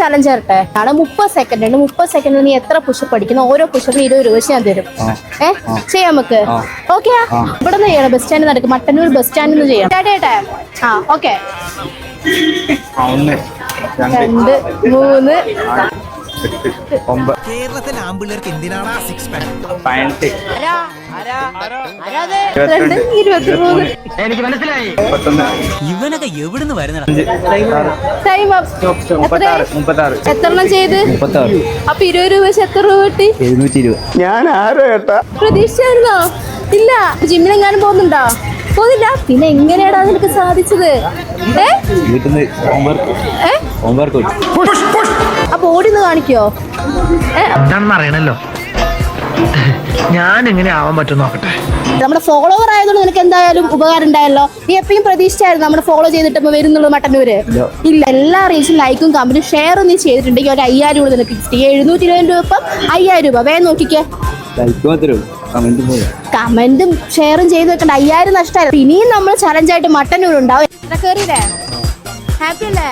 Challenge തരട്ടെ നാളെ മുപ്പത് സെക്കൻഡ് ഉണ്ട്. മുപ്പത് സെക്കൻഡിൽ നീ എത്ര പുഷപ്പ് അടിക്കുന്നു ഓരോ പുഷപ്പിന് ഇരുപത് രൂപ വെച്ച് ഞാൻ തരും. ഏ? ചെയ്യാം നമുക്ക്. ഓക്കെ ഇവിടെ നിന്ന് ചെയ്യണം ബസ് സ്റ്റാൻഡിൽ നടക്കും. മട്ടന്നൂർ ബസ് സ്റ്റാൻഡിൽ നിന്ന് ചെയ്യാം. ചെയ്യട്ടെ ആ ഓക്കെ രണ്ട്. മൂന്ന്. കേരളത്തിലെ ആമ്പിള്ളേർക്ക് എന്തിനാണ് സിക്സ് പതിനെട്ട് മൂന്ന് മുപ്പത്തൊന്ന്. ഇവനൊക്കെ എവിടുന്ന് എത്രണ്ണം ചെയ്ത്? മുപ്പത്താറ്. അപ്പൊ ഇരുപത് രൂപ വെച്ച് എത്ര രൂപ കിട്ടി? എഴുന്നൂറ്റി ഇരുപത് ഞാൻ ആരോ ഏട്ടാ? പ്രതീക്ഷിച്ചായിരുന്നോ ഇല്ല. ജിമ്മിലെങ്ങാനും പോകുന്നുണ്ടോ? പോകുന്നില്ല. പിന്നെ എങ്ങനെയാടാ നിനക്ക് സാധിച്ചത്? ഏ? ഓടിന്ന് കാണിക്കോ? അറിയണല്ലോ. ഞാൻ എങ്ങനെ ആവാൻ പറ്റും നോക്കട്ടെ? നമ്മുടെ ഫോളോവർ ആയതുകൊണ്ട് നിനക്ക് എന്തായാലും ഉപകാരം ഉണ്ടായല്ലോ. നീ എപ്പോഴും പ്രതീക്ഷിച്ചായിരുന്നു നമ്മുടെ ഫോളോ ചെയ്തിട്ട് വരുന്നുള്ളൂ മട്ടന്നൂര്. ഇല്ല. എല്ലാ റീൽസും ലൈക്കും കമന്റും ഷെയറും നീ ചെയ്തിട്ടുണ്ടെങ്കിൽ ഒരു അയ്യായിരം രൂപ നിനക്ക് കിട്ടി. എഴുന്നൂറ്റി ഇരുപത് രൂപ അയ്യായിരം രൂപ. വേഗം നോക്കിക്കേ. കമന്റ് ഷെയറും ചെയ്ത് വെക്കണ്ട. അയ്യായിരം നഷ്ടമായിരുന്നു. ഇനിയും നമ്മൾ ചലഞ്ചായിട്ട് മട്ടന്നൂർ ഉണ്ടാവും കയറിയില്ലേ ഹാപ്പി അല്ലേ?